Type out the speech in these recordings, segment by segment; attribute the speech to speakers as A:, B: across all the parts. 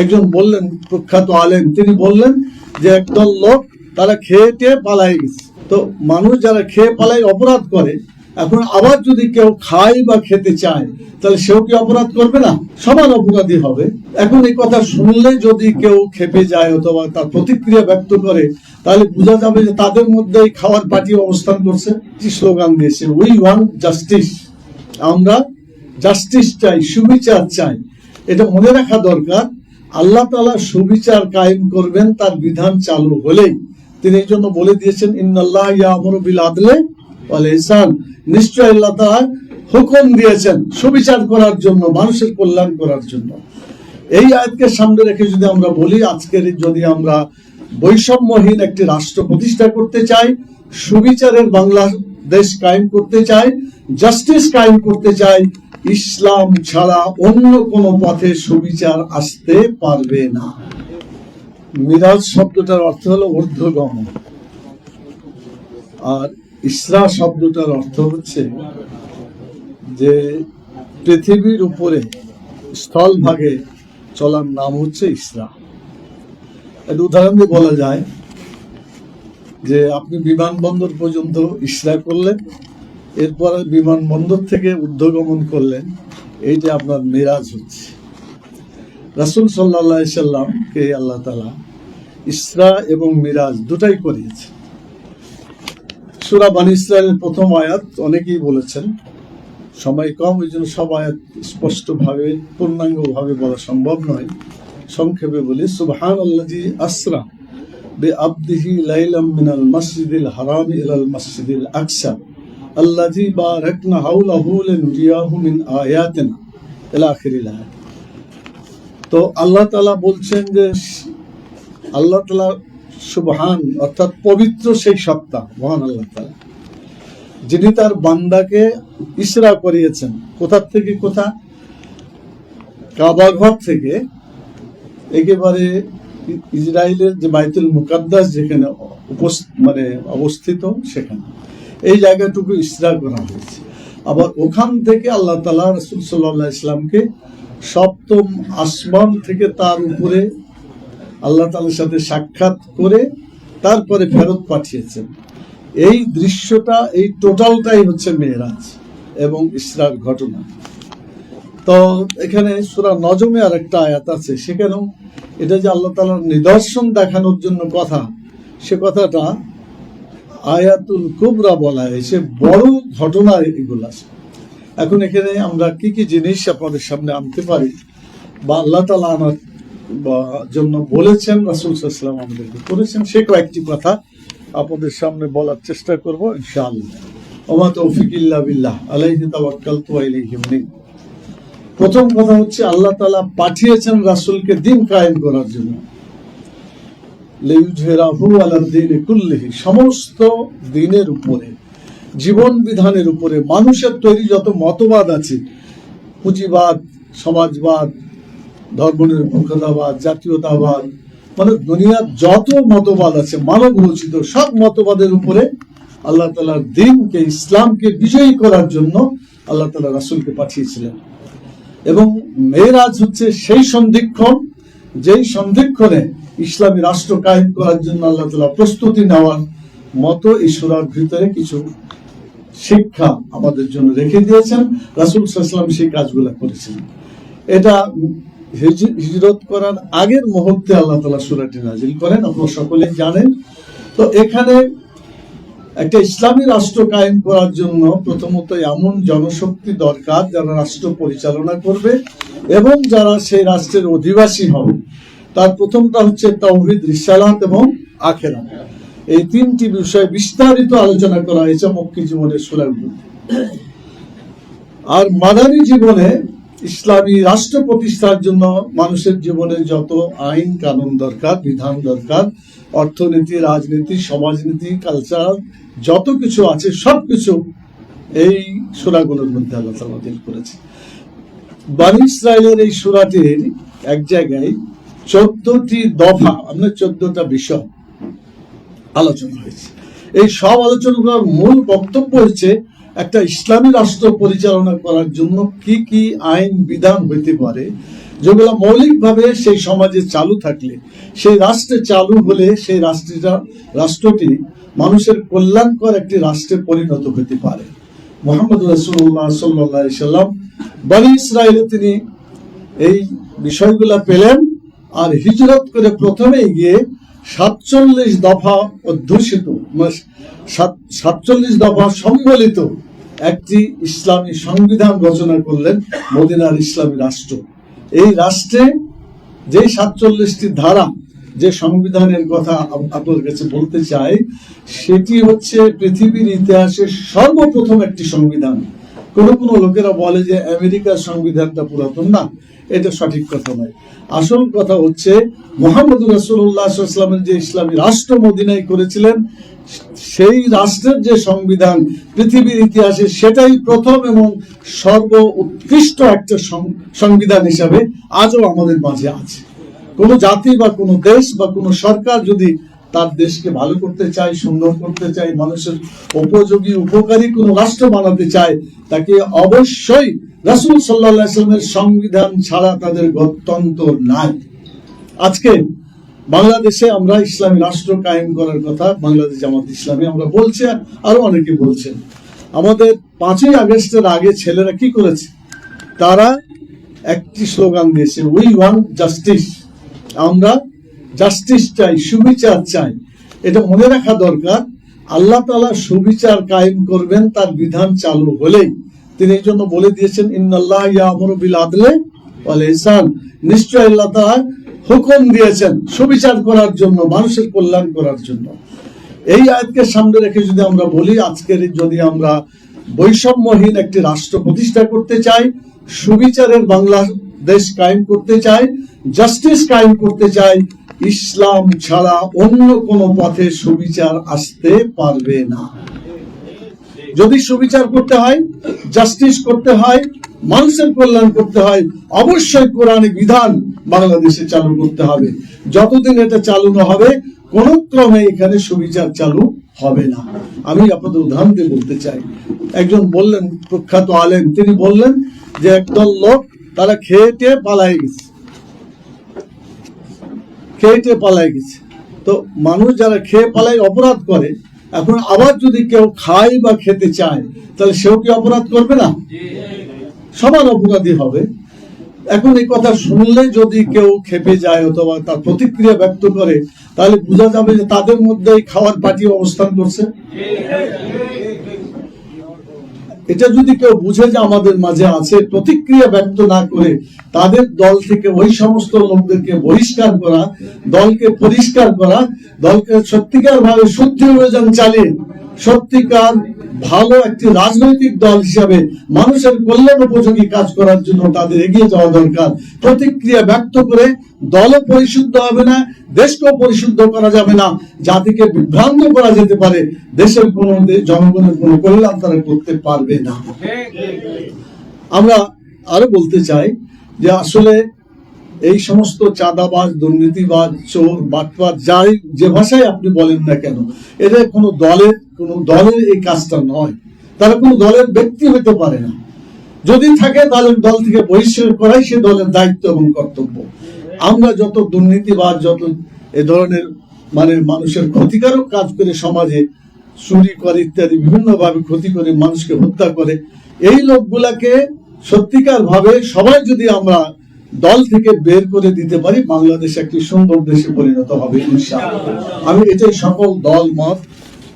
A: একজন বললেন, প্রখ্যাত আলেন তিনি বললেন যে একদল লোক তারা খেয়ে টেয়ে পালাই গেছে। তো মানুষ যারা খেয়ে পালাই অপরাধ করে, এখন আবার যদি কেউ খায় বা খেতে চায়, তাহলে সেও কি অপরাধ করবে না? সমান অপরাধী হবে। এখন এই কথা শুনলে যদি কেউ খেপে যায় অথবা তার প্রতিক্রিয়া ব্যক্ত করে, তাহলে বোঝা যাবে যে তাদের মধ্যে এই খাওয়ার পার্টি অবস্থান করছে। কি স্লোগান দিয়েছে উই ওয়ান্ট জাস্টিস আমরা জাস্টিস চাই, সুবিচার চাই। এটা মনে রাখা দরকার আল্লাহ তালা সুবিচার কায়েম করবেন, তার বিধান চালু হলেই। তিনি এই জন্য বলে দিয়েছেন, ইন্নাল্লাহ ইয়ামুরু বিল আদলে ইহসান। নিশ্চয় আল্লাহ তাআলা হুকুম দিয়েছেন সুবিচার করার জন্য, মানুষের কল্যাণ করার জন্য। এই আয়াতকে সামনে রেখে যদি আমরা বলি, আজকের যদি আমরা বৈষম্যহীন একটি রাষ্ট্র প্রতিষ্ঠা করতে চাই, সুবিচারের বাংলাদেশ কায়েম করতে চাই, জাস্টিস কায়েম করতে চাই ইসলাম ছাড়া অন্য কোনো পথে সুবিচার আসতে পারবে না। মিরাজ শব্দটার অর্থ হলো ঊর্ধ্বগম। আর ইসরা শব্দটার অর্থ হচ্ছে যে পৃথিবীর উপরে স্থলভাগে চলার নাম হচ্ছে ইসরা। একটা উদাহরণ দিয়ে বলা যায় যে আপনি বিমানবন্দর পর্যন্ত ইসরা করলেন এরপরে বিমানবন্দর থেকে ঊর্ধ্বগমন করলেন, এইটা আপনার মেরাজ হচ্ছে। রাসুল সাল্লাহ সাল্লামকে আল্লাহ তালা ইসরা এবং মিরাজ দুটাই করিয়েছে সুরা বানি ইসরায়েলের প্রথম আয়াত অনেকেই বলেছেন, সময় কম ওই জন্য সব আয়াত স্পষ্টভাবে, পূর্ণাঙ্গভাবে বলা সম্ভব নয়। সংক্ষেপে বলি সুবহান আল্লাজি আসরা বে আব্দিহি লাইলাম মিনাল মসজিদিল হারাম ইলাল মসজিদিল আকসা। মিন ইলা আখিরিল আয়াত তো আল্লাহ তাআলা বলছেন যে, আল্লাহ তাআলা সুবহান, অর্থাৎ পবিত্র সেই সত্তা মহান আল্লাহ তাআলা, যিনি তার বান্দাকে ইসরা করিয়েছেন। কোথা থেকে কোথা? কাবাঘর থেকে। একেবারে ইসরায়েলের যে বাইতুল মুকাদ্দাস যেখানে মানে অবস্থিত, সেখানে। এই জায়গাটুকু ইসরা করা হয়েছে। আবার ওখান থেকে আল্লাহ তালা রসুল সাল্লাহ ইসলামকে সপ্তম আসমান থেকে তার উপরে আল্লাহ তালার সাথে সাক্ষাৎ করে তারপরে ফেরত পাঠিয়েছেন। এই দৃশ্যটা, এই টোটালটাই হচ্ছে মেয়েরাজ এবং ইসরার ঘটনা। তো এখানে সুরা নজমে আর একটা আয়াত আছে, সেখানেও এটা যে আল্লাহ তালার নিদর্শন দেখানোর জন্য কথা, সে কথাটা আয়াতুল কুবরা বলা হয়েছে বড় ঘটনা এগুলো আছে। এখন এখানে আমরা কি কি জিনিস আপনাদের সামনে আনতে পারি বা আল্লাহ তালা আনার জন্য বলেছেন, রাসুল সাল্লাম আমাদেরকে করেছেন, সে কয়েকটি কথা আপনাদের সামনে বলার চেষ্টা করব ইনশাআল্লাহ। ওমা তৌফিক বিল্লাহ, আলাইহি তাওয়াক্কালতু মুনীব প্রথম কথা হচ্ছে আল্লাহ তাআলা পাঠিয়েছেন রাসূলকে দিন কায়েম করার জন্য লিউজহিরাহু আলা দ্বীনি কুল্লিহি সমস্ত দিনের উপরে, জীবন বিধানের উপরে, মানুষের তৈরি যত মতবাদ আছে, পুঁজিবাদ, সমাজবাদ ধর্মনিরপেক্ষতাবাদ জাতীয়তাবাদ মানে দুনিয়ার যত মতবাদ আছে, মানব রচিত সব মতবাদের উপরে আল্লাহ তালার দিনকে, ইসলামকে বিজয়ী করার জন্য আল্লাহ তালা রাসুলকে পাঠিয়েছিলেন। এবং মেয়েরাজ হচ্ছে সেই সন্ধিক্ষণ, যেই সন্ধিক্ষণে ইসলামী রাষ্ট্র কায়েম করার জন্য আল্লাহ তালা প্রস্তুতি নেওয়ার মতো এই সুরার ভিতরে কিছু শিক্ষা আমাদের জন্য রেখে দিয়েছেন। রাসুল সাল্লাম সেই কাজগুলো করেছিলেন এটা হিজরত করার আগের মুহূর্তে আল্লাহ তালা সুরাটি নাজিল করেন, আপনারা সকলেই জানেন। তো এখানে একটা ইসলামী রাষ্ট্র কায়েম করার জন্য প্রথমত এমন জনশক্তি দরকার যারা রাষ্ট্র পরিচালনা করবে এবং যারা সেই রাষ্ট্রের অধিবাসী হবে। তার প্রথমটা হচ্ছে তৌহিদ রিসালাত এবং আখেরা এই তিনটি বিষয়ে বিস্তারিত আলোচনা করা হয়েছে মক্কি জীবনের সুরাগুলো আর মাদানী জীবনে ইসলামী রাষ্ট্র প্রতিষ্ঠার জন্য মানুষের জীবনে যত আইন, কানুন দরকার, বিধান দরকার, অর্থনীতি, রাজনীতি, সমাজনীতি, কালচার, যত কিছু আছে, সব কিছু এই সুরাগুলোর মধ্যে আল্লাহ দিল করেছে বানি ইসরায়েলের এই সুরাটির এক জায়গায় চোদ্দটি দফা, আমরা চোদ্দটা বিষয় আলোচনা হয়েছে। এই সব আলোচনাগুলোর মূল বক্তব্য হচ্ছে একটা ইসলামী রাষ্ট্র পরিচালনা করার জন্য কি কি আইন, বিধান হইতে পারে, যেগুলো মৌলিকভাবে সেই সমাজে চালু থাকলে, সেই রাষ্ট্রে চালু হলে সেই রাষ্ট্রটা, রাষ্ট্রটি মানুষের কল্যাণকর একটি রাষ্ট্রে পরিণত হতে পারে। মোহাম্মদ রসুল্লাহ সাল্লাহ সাল্লাম, বনি ইসরায়েলে তিনি এই বিষয়গুলা পেলেন। আর হিজরত করে প্রথমে গিয়ে সাতচল্লিশ দফা অধ্যুষিত মানে সাতচল্লিশ দফা সম্বলিত একটি ইসলামী সংবিধান রচনা করলেন মদিনার ইসলামী রাষ্ট্র। এই রাষ্ট্রে যে সাতচল্লিশটি ধারা যে সংবিধানের কথা আপনার কাছে বলতে চাই, সেটি হচ্ছে পৃথিবীর ইতিহাসে সর্বপ্রথম একটি সংবিধান। কোনো কোনো লোকেরা বলে যে আমেরিকার সংবিধানটা পুরাতন না। এটা সঠিক কথা নয়। আসল কথা হচ্ছে মোহাম্মদ রসুল্লাহামের যে ইসলামী রাষ্ট্র মদিনায় করেছিলেন, সেই রাষ্ট্রের যে সংবিধান পৃথিবীর ইতিহাসে সেটাই প্রথম এবং সর্ব উৎকৃষ্ট একটা সংবিধান হিসাবে আজও আমাদের মাঝে আছে। কোনো জাতি বা কোনো দেশ বা কোনো সরকার যদি তার দেশকে ভালো করতে চায়, সুন্দর করতে চায়, মানুষের উপযোগী, উপকারী কোনো রাষ্ট্র বানাতে চায়, তাকে অবশ্যই রাসুল সাল্লাহ সাল্লামের সংবিধান ছাড়া তাদের গত্যন্তর নাই। আজকে বাংলাদেশে আমরা ইসলামী রাষ্ট্র কায়েম করার কথা বাংলাদেশ জামাত ইসলামী আমরা বলছি, আরও অনেকে বলছেন। আমাদের পাঁচই আগস্টের আগে ছেলেরা কি করেছে? তারা একটি স্লোগান দিয়েছে উই ওয়ান জাস্টিস আমরা জাস্টিস চাই সুবিচার চাই। এটা মনে রাখা দরকার, আল্লাহ তালা সুবিচার কায়েম করবেন, তার বিধান চালু হলেই। তিনি এই জন্য বলে দিয়েছেন, ইন্নাল্লাহ বিল আদলে ওয়াল ইহসান নিশ্চয় আল্লাহ তাআলা হুকুম দিয়েছেন সুবিচার করার জন্য, মানুষের কল্যাণ করার জন্য। এই আয়াতকে সামনে রেখে যদি আমরা বলি, আজকের যদি আমরা বৈষম্যহীন একটি রাষ্ট্র প্রতিষ্ঠা করতে চাই, সুবিচারের বাংলাদেশ কায়েম করতে চাই, জাস্টিস কায়েম করতে চাই, ইসলাম ছাড়া অন্য কোনো পথে সুবিচার আসতে পারবে না। যদি সুবিচার করতে হয় জাস্টিস করতে হয়, মানুষের কল্যাণ করতে হয়, অবশ্যই কোরআনে বিধান বাংলাদেশে চালু করতে হবে। যতদিন এটা চালু না হবে, কোন ক্রমে এখানে সুবিচার চালু হবে না। আমি আপনাদের উদাহরণ দিয়ে বলতে চাই। একজন বললেন, প্রখ্যাত আলেন তিনি বললেন যে একদল লোক, তারা খেয়ে পালাই গেছে। খেয়ে পালাই গেছে। তো মানুষ যারা খেয়ে পালাই অপরাধ করে এখন আবার যদি কেউ খায় বা খেতে চায়, তাহলে সেও কি অপরাধ করবে না? সবার অপরাধী হবে। এখন এই কথা শুনলে যদি কেউ খেপে যায় অথবা তার প্রতিক্রিয়া ব্যক্ত করে, তাহলে বোঝা যাবে যে তাদের মধ্যে খাওয়ার পার্টি অবস্থান করছে। এটা যদি কেউ বুঝে যে আমাদের মাঝে আছে, প্রতিক্রিয়া ব্যক্ত না করে তাদের দল থেকে ওই সমস্ত লোকদেরকে বহিষ্কার করা, দলকে পরিষ্কার করা, দলকে সত্যিকার ভাবে শুদ্ধি অভিযান চালিয়ে সত্যিকার ভালো একটি রাজনৈতিক দল হিসাবে মানুষের কল্যাণ উপযোগী কাজ করার জন্য তাদের এগিয়ে যাওয়া দরকার। প্রতিক্রিয়া ব্যক্ত করে দল পরিশুদ্ধ হবে না, দেশকেও পরিশুদ্ধ করা যাবে না, জাতিকে বিভ্রান্ত করা যেতে পারে, দেশের কোন জনগণের কোন কল্যাণ তারা করতে পারবে না। আমরা আরও বলতে চাই যে আসলে এই সমস্ত চাঁদাবাজ, দুর্নীতিবাজ, চোর বাটপার যাই যে ভাষায় আপনি বলেন না কেন এটা কোনো দলের কোনো দলের এই কাজটা নয়। তারা কোনো দলের ব্যক্তি হতে পারে না। যদি থাকে, তাহলে দল থেকে বহিষ্কার করাই সে দলের দায়িত্ব এবং কর্তব্য। আমরা যত দুর্নীতিবাজ, যত এ ধরনের মানে মানুষের ক্ষতিকারক কাজ করে সমাজে চুরি করে ইত্যাদি বিভিন্ন ভাবে ক্ষতি করে মানুষকে হত্যা করে, এই লোকগুলাকে সত্যিকার ভাবে সবাই যদি আমরা দল থেকে বের করে দিতে পারি, বাংলাদেশ একটি সুন্দর দেশে পরিণত হবে আমি এটাই সকল দল, মত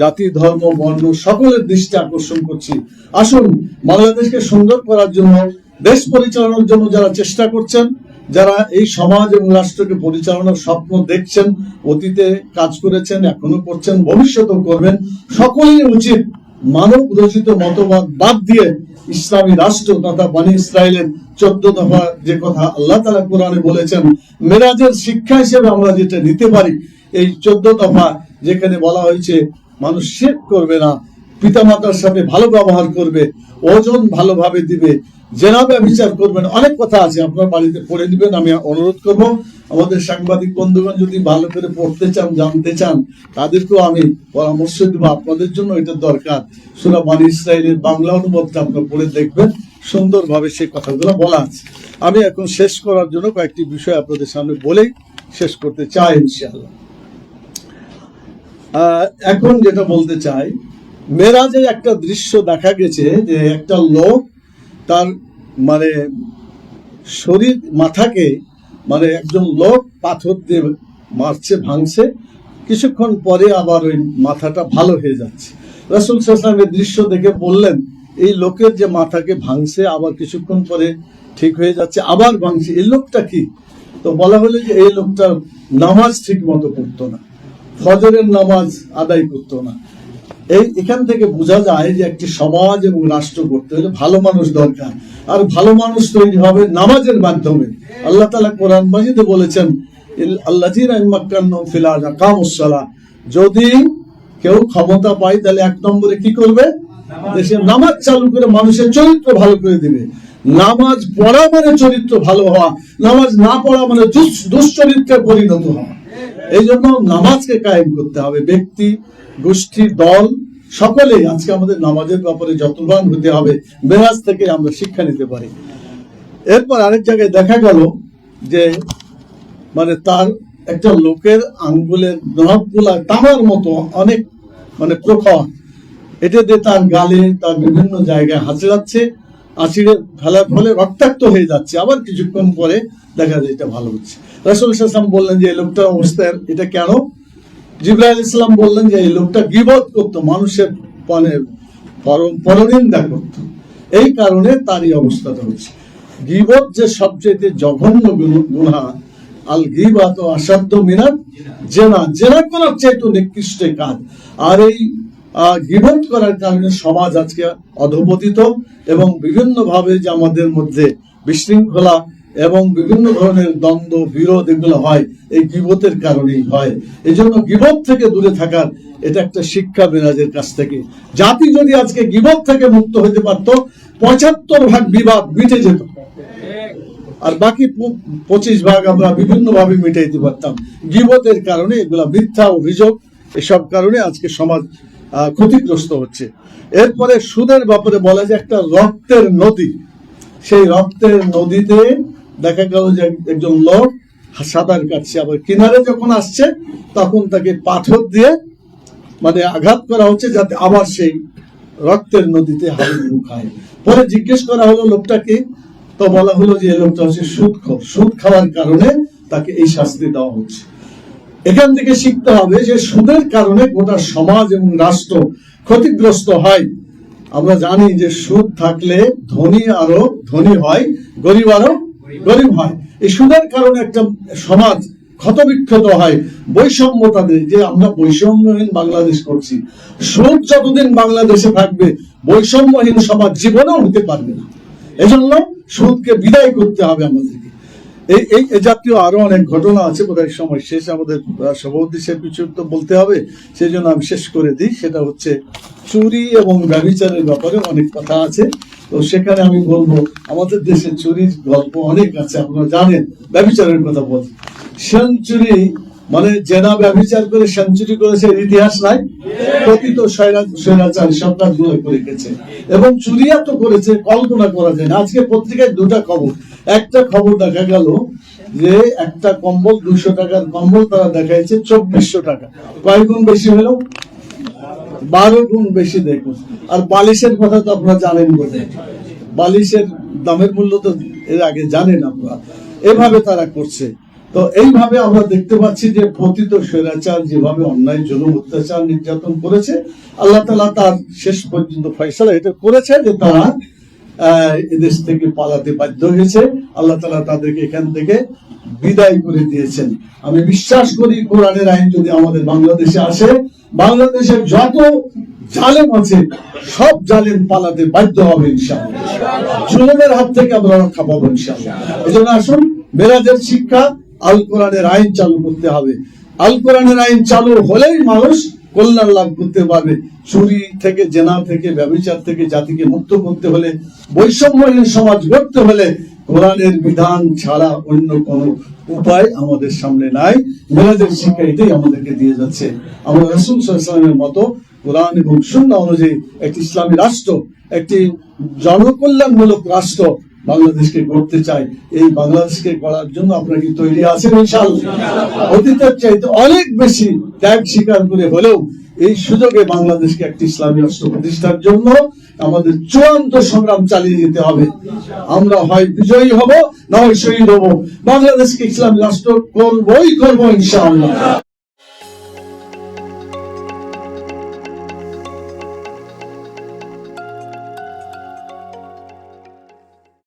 A: জাতি, ধর্ম, বর্ণ সকলের দৃষ্টি আকর্ষণ করছি। আসুন বাংলাদেশকে সুন্দর করার জন্য, দেশ পরিচালনার জন্য যারা চেষ্টা করছেন, যারা এই সমাজ এবং রাষ্ট্রকে পরিচালনার স্বপ্ন দেখছেন, অতীতে কাজ করেছেন, এখনও করছেন, ভবিষ্যতেও করবেন, সকলেই উচিত মানব রচিত মতবাদ বাদ দিয়ে ইসলামী রাষ্ট্র তথা বানি ইসরায়েলের চোদ্দ দফা যে কথা আল্লাহ তালা কোরআনে বলেছেন, মেরাজের শিক্ষা হিসেবে আমরা যেটা নিতে পারি, এই চোদ্দ দফা যেখানে বলা হয়েছে মানুষ শেখ করবে না, পিতামাতার সাথে ভালো ব্যবহার করবে, ওজন ভালোভাবে দিবে। জেনাবে বিচার করবেন, অনেক কথা আছে, আপনার বাড়িতে পড়ে দিবেন আমি অনুরোধ করব। আমাদের সাংবাদিক বন্ধুগণ যদি ভালো করে পড়তে চান, জানতে চান, তাদেরকেও আমি পরামর্শ দেবো, আপনাদের জন্য এটা দরকার। সুরা বানি ইসরায়েলের বাংলা অনুবাদটা আপনারা পড়ে দেখবেন, সুন্দরভাবে সেই কথাগুলো বলা আছে। আমি এখন শেষ করার জন্য কয়েকটি বিষয় আপনাদের সামনে বলেই শেষ করতে চাই, ইনশাআল্লাহ। এখন যেটা বলতে চাই, মেরাজে একটা দৃশ্য দেখা গেছে যে একটা লোক তার মানে শরীর মাথাকে মানে একজন লোক পাথর দিয়ে মারছে, ভাঙছে। কিছুক্ষণ পরে আবার ওই মাথাটা ভালো হয়ে যাচ্ছে। রসুল সাল্লামের দৃশ্য দেখে বললেন, এই লোকের যে মাথাকে ভাঙছে, আবার কিছুক্ষণ পরে ঠিক হয়ে যাচ্ছে, আবার ভাঙছে। এই লোকটা কি? তো বলা হলো যে এই লোকটা নামাজ ঠিক মতো পড়তো না। ফজরের নামাজ আদায় করতো না। এই এখান থেকে বোঝা যায় যে একটি সমাজ এবং রাষ্ট্র করতে হলে ভালো মানুষ দরকার। আর ভালো মানুষ তৈরি হবে নামাজের মাধ্যমে। আল্লাহ তালা কোরআন মাজিদে বলেছেন আল্লাহ যদি কেউ ক্ষমতা পায়, তাহলে এক নম্বরে কি করবে? দেশে নামাজ চালু করে মানুষের চরিত্র ভালো করে দিবে। নামাজ পড়া মানে চরিত্র ভালো হওয়া, নামাজ না পড়া মানে দুশ্চরিত্রে পরিণত হওয়া। এই জন্য নামাজকে কায়েম করতে হবে। ব্যক্তি, গোষ্ঠী, দল, সকলেই আজকে আমাদের নামাজের ব্যাপারে যত্নবান হতে হবে। মেরাজ থেকে আমরা শিক্ষা নিতে পারি। এরপর আরেক জায়গায় দেখা গেল যে মানে তার একটা লোকের আঙ্গুলের নখগুলা তামার মতো অনেক মানে প্রখর। এটা দিয়ে তার গালে তার বিভিন্ন জায়গায় হাঁচড়াচ্ছে আঁচিড়ে ফেলার ফলে রক্তাক্ত হয়ে যাচ্ছে। আবার কিছুক্ষণ পরে দেখা যায় এটা ভালো হচ্ছে। রাসুল ইসলাম বললেন যে, এই লোকটার অবস্থা এটা কেন? জিব্রাইল ইসলাম বললেন যে, এই লোকটা গিবত করতো, মানুষের মানে পর- পরনিন্দা করতো। এই কারণে তারই অবস্থাটা হচ্ছে। গিবত যে সবচেয়ে জঘন্য গুণ- আল গিবাত অসাধ্য মিনার জেনা। জেনা করার চাইতে নিকৃষ্ট কাজ। আর এই আহ, করার কারণে সমাজ আজকে অধপতিত এবং বিভিন্ন ভাবে যে আমাদের মধ্যে বিশৃঙ্খলা এবং বিভিন্ন ধরনের দ্বন্দ্ব বিরোধ এগুলো হয় এই গিবতের কারণেই হয়। এই জন্য গিবত থেকে দূরে থাকার এটা একটা শিক্ষা মেরাজের কাছ থেকে। জাতি যদি আজকে গিবত থেকে মুক্ত হতে পারত পঁচাত্তর ভাগ বিবাদ মিটে যেত। আর বাকি পঁচিশ ভাগ আমরা বিভিন্ন ভাবে মিটাইতে পারতাম। গিবতের কারণে এগুলা মিথ্যা অভিযোগ এসব কারণে আজকে সমাজ ক্ষতিগ্রস্ত হচ্ছে। এরপরে সুদের ব্যাপারে বলা যায় একটা রক্তের নদী। সেই রক্তের নদীতে দেখা গেল যে একজন লোক সাঁতার কাটছে। আবার কিনারে যখন আসছে, তখন তাকে পাথর দিয়ে মানে আঘাত করা হচ্ছে যাতে আবার সেই রক্তের নদীতে হাবুডুবু খায়। পরে জিজ্ঞেস করা হলো লোকটাকে তো বলা হলো যে লোকটা হচ্ছে সুদ খোর সুদ খাওয়ার কারণে তাকে এই শাস্তি দেওয়া হচ্ছে। এখান থেকে শিখতে হবে যে সুদের কারণে গোটা সমাজ এবং রাষ্ট্র ক্ষতিগ্রস্ত হয়। আমরা জানি যে সুদ থাকলে ধনী আরও ধনী হয়, গরিব আরও গরিব হয়। এই সুদের কারণে একটা সমাজ ক্ষতবিক্ষত হয়। বৈষম্য তাদের যে আমরা বৈষম্যহীন বাংলাদেশ করছি। সুদ যতদিন বাংলাদেশে থাকবে, বৈষম্যহীন সমাজ জীবনেও হতে পারবে না। এজন্য সুদকে বিদায় করতে হবে আমাদেরকে। এই এই জাতীয় আরও অনেক ঘটনা আছে সময় শেষ। আমাদের সভাপতি সাহেব কিছু তো বলতে হবে সেই জন্য আমি শেষ করে দিই। সেটা হচ্ছে চুরি এবং ব্যবচারের ব্যাপারে অনেক কথা আছে। তো সেখানে আমি বলব, আমাদের দেশে চুরির গল্প অনেক আছে, আপনারা জানেন ব্যবচারের কথা সেঞ্চুরি মানে জেনা ব্যবচার করে সেঞ্চুরি করেছে ইতিহাস নাই? স্বৈরা- স্বৈরাচার সরকার করে গেছে। এবং চুরিয়া তো করেছে, কল্পনা করা যায় না। আজকে পত্রিকায় দুটা খবর। একটা খবর দেখা গেল যে একটা কম্বল দুশো টাকার কম্বল তারা দেখাইছে চব্বিশশো টাকা। কয় গুণ বেশি হলো? বারো গুণ বেশি দেখুন আর বালিশের কথা তো আপনারা জানেন বলে বালিশের দামের মূল্য তো এর আগে জানেন আপনারা। এভাবে তারা করছে। তো এইভাবে আমরা দেখতে পাচ্ছি যে পতিত স্বৈরাচার যেভাবে অন্যায়, জুলুম, অত্যাচার, নির্যাতন করেছে, আল্লাহ তালা তার শেষ পর্যন্ত ফয়সালা এটা করেছে যে তারা এদেশ থেকে পালাতে বাধ্য হয়েছে। আল্লাহ তালা তাদেরকে এখান থেকে বিদায় করে দিয়েছেন। আমি বিশ্বাস করি কোরআনের আইন যদি আমাদের বাংলাদেশে আসে, বাংলাদেশের যত জালেম আছে, সব জালেম পালাতে বাধ্য হবে ইনশাআল্লাহ। জুলুমের হাত থেকে আমরা রক্ষা পাবো ইনশাআল্লাহ। এই জন্য আসুন, মেরাজের শিক্ষা আল কোরআনের আইন চালু করতে হবে। আল কোরআনের আইন চালু হলেই মানুষ কল্যাণ লাভ করতে পারবে। চুরি থেকে, জেনা থেকে ব্যবচার থেকে জাতিকে মুক্ত করতে হলে, বৈষম্যহীন সমাজ গড়তে হলে কোরআনের বিধান ছাড়া অন্য কোনো উপায় আমাদের সামনে নাই। মেরাজের শিক্ষা এটাই আমাদেরকে দিয়ে যাচ্ছে। আমরা রসুল সাল্লামের মতো কোরআন এবং সুন্নাহ অনুযায়ী একটি ইসলামী রাষ্ট্র, একটি জনকল্যাণমূলক রাষ্ট্র বাংলাদেশকে করতে চাই, এই বাংলাদেশকে করার জন্য আপনারা কি তৈরি আছেন ইনশাআল্লাহ? অতীতের চাইতে অনেক বেশি ত্যাগ স্বীকার করে হলেও এই সুযোগে বাংলাদেশকে একটি ইসলামী রাষ্ট্র প্রতিষ্ঠার জন্য আমাদের চূড়ান্ত সংগ্রাম চালিয়ে যেতে হবে। আমরা হয় বিজয়ী হব, নয় শহীদ হব। বাংলাদেশকে ইসলামী রাষ্ট্র করবই করব ইনশাআল্লাহ।